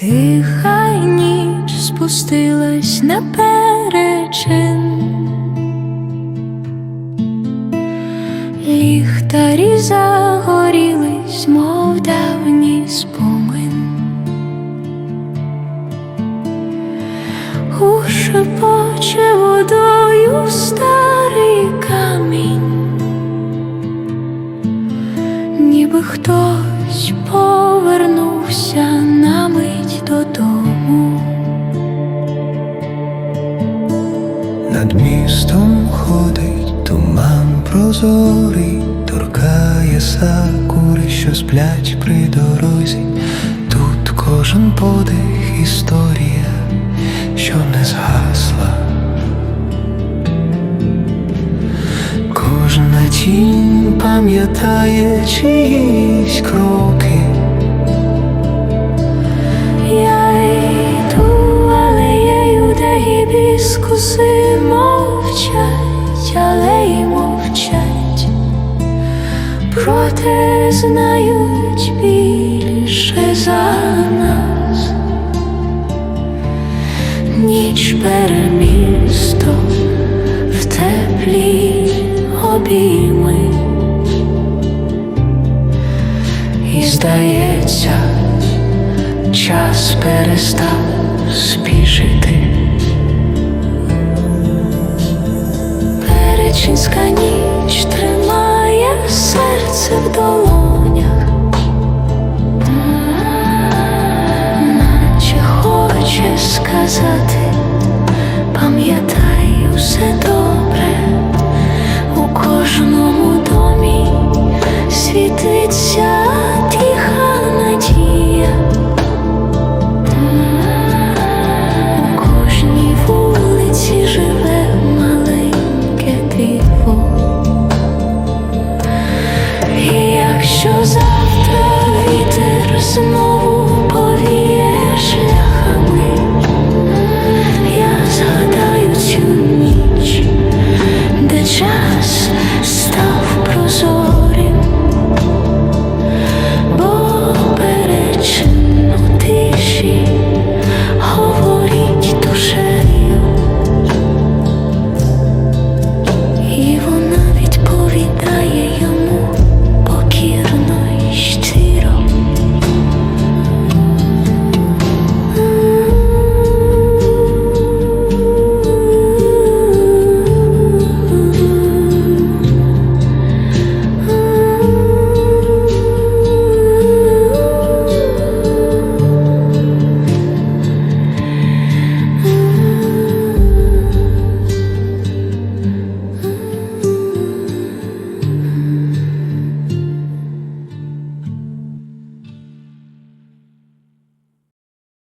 Тиха ніч спустилась на перечин. Ліхтарі загорілись, мов давній спомин. Ушепоче водою старий камінь, ніби хтось повернувся на містом ходить туман прозорий, торкає сакури, що сплять при дорозі. Тут кожен подих історія, що не згасла. Кожна тінь пам'ятає чиїсь кроки. Я йду алеєю, де гібіскуси мовчать, алеї мовчать, проте знають більше за нас. Ніч перемісто в теплі обійми. І здається, час перестав спішити. Перечинська ніч тримає серце в долонях, наче хоче сказати, пам'ятай усе добре, у кожному домі світиться Якщо завтра вітер знову